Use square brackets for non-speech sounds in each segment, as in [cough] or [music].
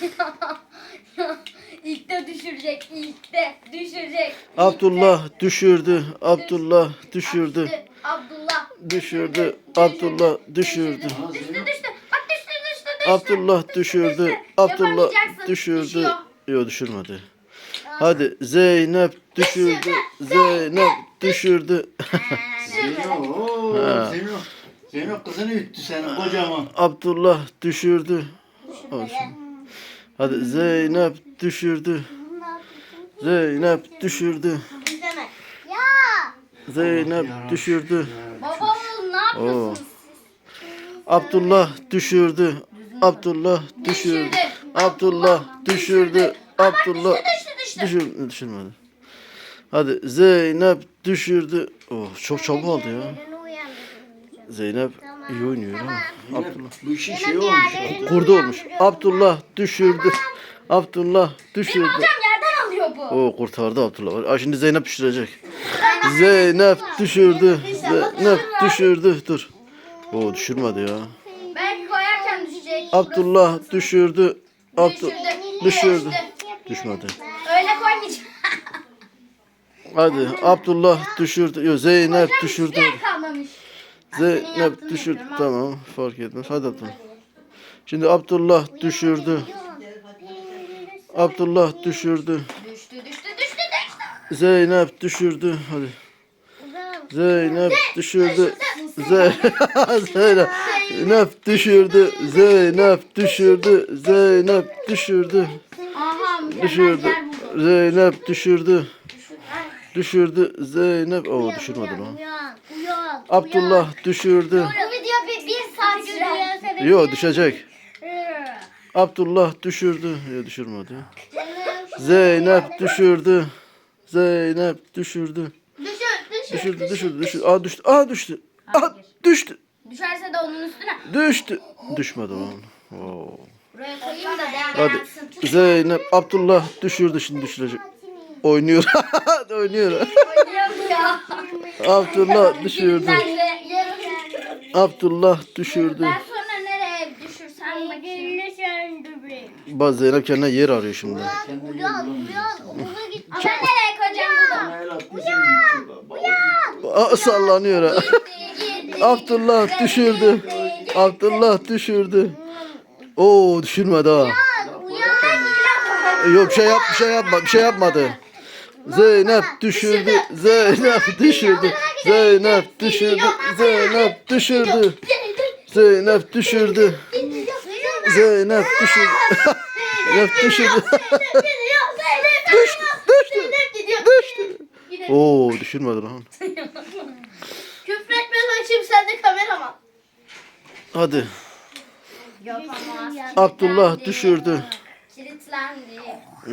[laughs] İlk de düşürecek. ilk de düşürecek. ilk de. Abdullah düşürdü. Abdullah düşürdü. Abdullah. Düşürdü. Abdullah düşürdü. Düştü düştü. Bak düştü düştü düştü. Abdullah düşürdü. Abdullah Yapamayacaksın, düşürdü. düşüyor. Yok düşürmedi. Hadi Zeynep düşürdü. Zeynep düşürdü. Zeynep. Zeynep kızını üttü senin kocaman. Abdullah düşürdü. Olsun. Hadi Zeynep düşürdü. Zeynep düşürdü. İzleme. Ya. Zeynep düşürdü. Baba oğlum ne yapıyorsunuz? Abdullah düşürdü. Abdullah düşürdü. Abdullah düşürdü. Abdullah Düştü düştü. düşürdü. Düşürmedi. Hadi Zeynep düşürdü. Oh çok çabuk oldu ya. Birini uyandırdım. Zeynep iyi oynuyor ha. Abdullah. Bu işin şeyi olmuş. Kurdu olmuş. Abdullah düşürdü. Abdullah düşürdü. Hocam yerden alıyor bu. O kurtardı Abdullah. Aa, şimdi Zeynep düşürecek. Zeynep düşürdü. Zeynep düşürdü. Dur. O düşürmedi ya. Belki koyarken düşecek. Abdullah düşürdü. Abdullah Düşürdü. Düşmedi. Öyle koymayacağım. Hadi Abdullah düşürdü. Yo, Zeynep düşürdü. Zeynep düşürdü. Tamam fark etmez. Hadi Abdullah. Şimdi Abdullah düşürdü. Abdullah düşürdü. Düştü düştü düştü düştü. Zeynep düşürdü. Hadi. Zeynep düşürdü. Ze [laughs] Zeynep. Zeynep düşürdü. Zeynep düşürdü. Zeynep düşürdü. Aha mükemmel Düşürdü. yer. Zeynep düşürdü. Düşürdü. Zeynep. Oo düşürmedi lan. Uyan. Uyan. Abdullah düşürdü. Bu video bir, bir saat sürer. Yo düşecek. Abdullah düşürdü. Yo düşürmedi. Zeynep düşürdü. Zeynep düşürdü. Düşür düşür. Düşürdü düşürdü düşürdü. Aa düştü. Aa düştü. Aa düştü. Düşerse de onun üstüne. Düştü. Düşmedi lan. Oo. Buraya koyayım da Hadi. Zeynep Abdullah düşürdü şimdi düşürecek. Oynuyor. [laughs] Oynuyor. Oynuyorum ya. Abdullah düşürdü. Abdullah düşürdü. Ben sonra nereye düşürsem bakayım. Bak Zeynep kendine yer arıyor şimdi. Uyan. Uyan. Okula git. Ama ben nereye koyacağım üttü. Aa, sallanıyor ha. Abdullah düşürdü. Abdullah düşürdü. Oo düşürmedi ha. Yok bir şey yap bir şey yapma bir şey yapmadı. Zeynep düşürdü. Zeynep düşürdü. Zeynep düşürdü. Zeynep düşürdü. Zeynep düşürdü. Zeynep düşürdü. Zeynep düşürdü. Düştü. Düştü. Düştü. Oo düşürmedi lan. Küfretme lan şimdi sen de kameraman. Hadi. Abdullah düşürdü. Kilitlendi.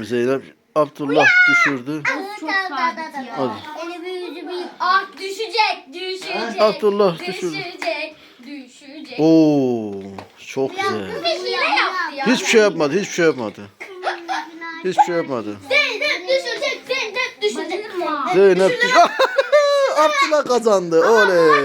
Zeynep Abdullah düşürdü. Çok sabit ya. Hadi. Eli bir yüzü bir. Ah düşecek, düşecek. Abdullah düşürdü. Düşecek, düşecek. Oo çok güzel. Bir hile yaptı ya. Hiçbir şey yapmadı. Hiçbir şey yapmadı. Hiçbir şey yapmadı. Zeynep düşecek, Zeynep düşecek. Zeynep [laughs] Abdullah kazandı. Oley.